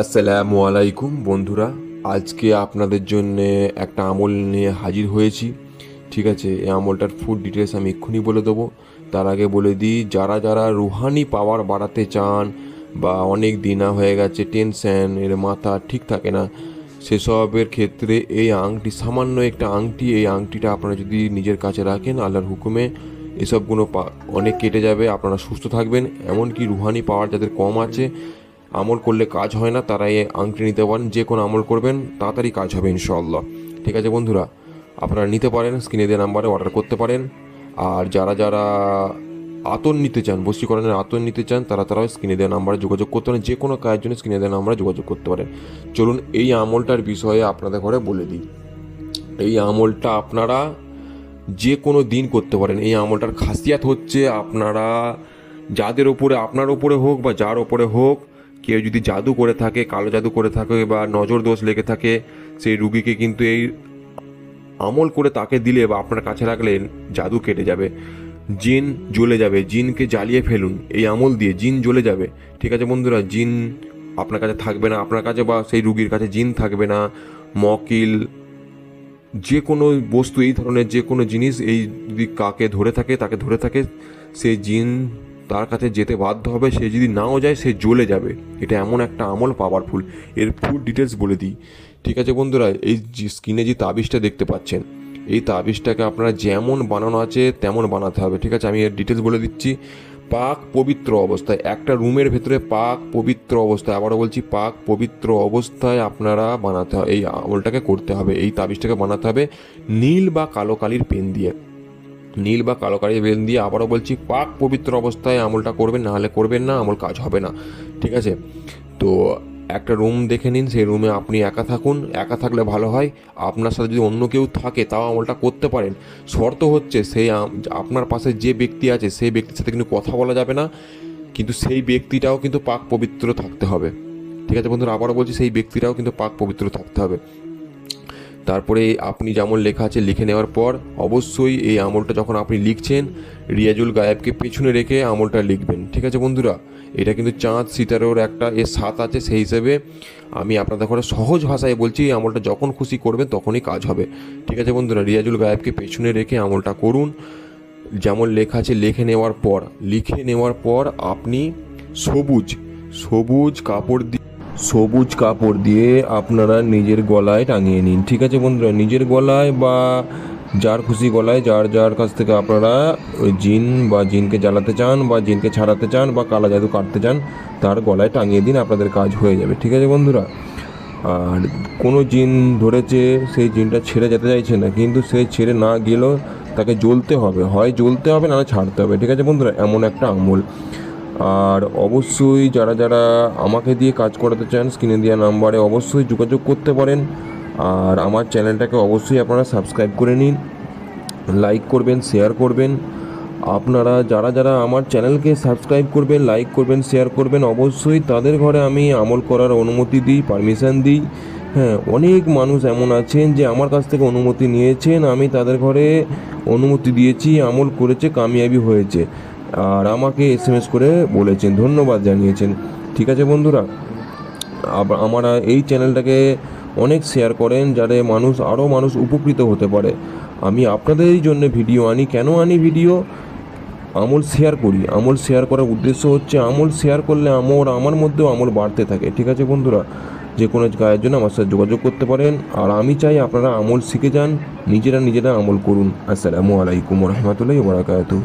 আসসালামু আলাইকুম বন্ধুরা, আজকে আপনাদের জন্য একটা আমল নিয়ে হাজির হয়েছি। ঠিক আছে, এই আমলটার ফুড ডিটেলস আমি এক্ষুনি বলে দেবো। তার আগে বলে দিই, যারা যারা রুহানি পাওয়ার বাড়াতে চান বা অনেক দিনা হয়ে গেছে টেনশন এর মাথা ঠিক থাকে না, সেসবের ক্ষেত্রে এই আংটি, সামান্য একটা আংটি, এই আংটিটা আপনারা যদি নিজের কাছে রাখেন আল্লাহর হুকুমে, এসবগুলো অনেক কেটে যাবে, আপনারা সুস্থ থাকবেন। এমনকি রুহানি পাওয়ার যাদের কম আছে আমল করলে কাজ হয় না, তারা এই আংটি নিতে পারেন যে কোনো আমল করবেন, তাড়াতাড়ি কাজ হবে ইনশাআল্লাহ। ঠিক আছে বন্ধুরা, আপনারা নিতে পারেন, স্ক্রিনে দেওয়া নাম্বারে অর্ডার করতে পারেন। আর যারা যারা আতন নিতে চান বশীকরণের আতন নিতে চান, তারা তারাও স্ক্রিনে দেওয়া নাম্বারে যোগাযোগ করতে পারেন যে কোনো কাজের জন্য স্ক্রিনে দেওয়া নাম্বারে যোগাযোগ করতে পারেন। চলুন এই আমলটার বিষয়ে আপনাদের ঘরে বলে দিই। এই আমলটা আপনারা যে কোনো দিন করতে পারেন। এই আমলটার খাসিয়াত হচ্ছে আপনারা যাদের ওপরে আপনার ওপরে হোক বা যার ওপরে হোক কেউ যদি জাদু করে থাকে, কালো জাদু করে থাকে বা নজর দোষ লেগে থাকে, সেই রুগীকে কিন্তু এই আমল করে তাকে দিলে বা আপনার কাছে রাখলে জাদু কেটে যাবে। জিন জ্বলে যাবে। জিনকে জ্বালিয়ে ফেলুন। এই আমল দিয়ে জিন জ্বলে যাবে। ঠিক আছে বন্ধুরা, জিন আপনার কাছে থাকবে না, আপনার কাছে বা সেই রুগীর কাছে জিন থাকবে না। মকিল যে কোনো বস্তু, এই ধরনের যে কোনো জিনিস, এই যদি কাকে ধরে থাকে, তাকে ধরে থাকে, সেই জিন তার কাছে যেতে বাধ্য হবে, সে যদি নাও যায়, সে জ্বলে যাবে। এটা এমন একটা আমল পাওয়ারফুল এর ফুল ডিটেলস বলে দিই। ঠিক আছে বন্ধুরা, এই স্ক্রিনে যে তাবিজটা দেখতে পাচ্ছেন, এই তাবিজটাকে আপনারা যেমন বানানো আছে, তেমন বানাতে হবে। ঠিক আছে, আমি এর ডিটেলস বলে দিচ্ছি। পাক পবিত্র অবস্থায়, একটা রুমের ভেতরে পাক পবিত্র অবস্থায়, আবারও বলছি পাক পবিত্র অবস্থায় আপনারা বানাতে হবে, এই আমলটাকে করতে হবে, এই তাবিজটাকে বানাতে হবে নীল বা কালো কালির পেন দিয়ে। নীল বা কালো কালির পেন দিয়ে আবারও বলছি, পাক পবিত্র অবস্থায় আমলটা করবেন, না হলে করবেন না, আমল কাজ হবে না। ঠিক আছে? তো একটা রুম দেখে নিন, সেই রুমে আপনি একা থাকুন, একা থাকলে ভালো হয়। আপনার সাথে যদি অন্য কেউ থাকে, তাও আমলটা করতে পারেন। শর্ত হচ্ছে সেই আপনার পাশে যে ব্যক্তি আছে, সেই ব্যক্তির সাথে কিন্তু কথা বলা যাবে না, কিন্তু সেই ব্যক্তিটাও কিন্তু পাক পবিত্র থাকতে হবে। ঠিক আছে বন্ধুরা? আবারও বলছি, সেই ব্যক্তিটাও কিন্তু পাক পবিত্র থাকতে হবে। তারপরে আপনি যেমন লেখা আছে লিখে নেওয়ার পর অবশ্যই এই আমলটা যখন আপনি লিখছেন, রিয়াজুল গায়েবকে পেছনে রেখে আমলটা লিখবেন। ঠিক আছে বন্ধুরা? এটা কিন্তু চাঁদ সিতারোর একটা এর সাত আছে সেই হিসেবে আমি আপনাদের ঘরে সহজ ভাষায় বলছি, এই আমলটা যখন খুশি করবেন তখনই কাজ হবে। ঠিক আছে বন্ধুরা? রিয়াজুল গায়েবকে পেছনে রেখে আমলটা করুন। যেমন লেখা আছে লিখে নেওয়ার পর, লিখে নেওয়ার পর আপনি সবুজ সবুজ কাপড় সবুজ কাপড় দিয়ে আপনারা নিজের গলায় টাঙিয়ে নিন। ঠিক আছে বন্ধুরা? নিজের গলায় বা যার খুশি গলায়, যার যার কাছ থেকে আপনারা ওই জিন বা জিনকে জ্বালাতে চান বা জিনকে ছাড়াতে চান বা কালা জাদু কাটতে চান, তার গলায় টাঙিয়ে দিন, আপনাদের কাজ হয়ে যাবে। ঠিক আছে বন্ধুরা? আর কোনো জিন ধরেছে, সেই জিনটা ছেড়ে যেতে চাইছে না, কিন্তু সে ছেড়ে না গেলেও তাকে জ্বলতে হবে। হয় জ্বলতে হবে, না ছাড়তে হবে। ঠিক আছে বন্ধুরা? এমন একটা আমল আর অবশ্যই যারা যারা আমাকে দিয়ে কাজ করাতে চান স্ক্রিনে দেওয়া নাম্বারে অবশ্যই যোগাযোগ করতে পারেন। আর আমার চ্যানেলটাকে অবশ্যই আপনারা সাবস্ক্রাইব করে নিন লাইক করবেন শেয়ার করবেন। আপনারা যারা যারা আমার চ্যানেলকে সাবস্ক্রাইব করবেন লাইক করবেন শেয়ার করবেন, অবশ্যই তাদের ঘরে আমি আমল করার অনুমতি দিই পারমিশন দিই। হ্যাঁ অনেক মানুষ এমন আছেন যে আমার কাছ থেকে অনুমতি নিয়েছেন, আমি তাদের ঘরে অনুমতি দিয়েছি, আমল করেছে, কামিয়াবি হয়েছে। আর আমাকে এস এম এস করে বলেছেন, ধন্যবাদ জানিয়েছেন। ঠিক আছে বন্ধুরা আব- আমরা এই চ্যানেলটাকে অনেক শেয়ার করেন যাতে মানুষ আরও মানুষ উপকৃত হতে পারে। আমি আপনাদেরই জন্য ভিডিও আনি। কেন আনি ভিডিও আমল শেয়ার করি। আমল শেয়ার করার উদ্দেশ্য হচ্ছে, আমল শেয়ার করলে আমল আমার মধ্যেও আমল বাড়তে থাকে। ঠিক আছে বন্ধুরা, যে কোনো কাজের জন্য আমার সাথে যোগাযোগ করতে পারেন। আর আমি চাই আপনারা আমল শিখে যান, নিজেরা নিজেরা আমল করুন। আসসালামু আলাইকুম রহমতুল্লাহ বরাকাতুহ।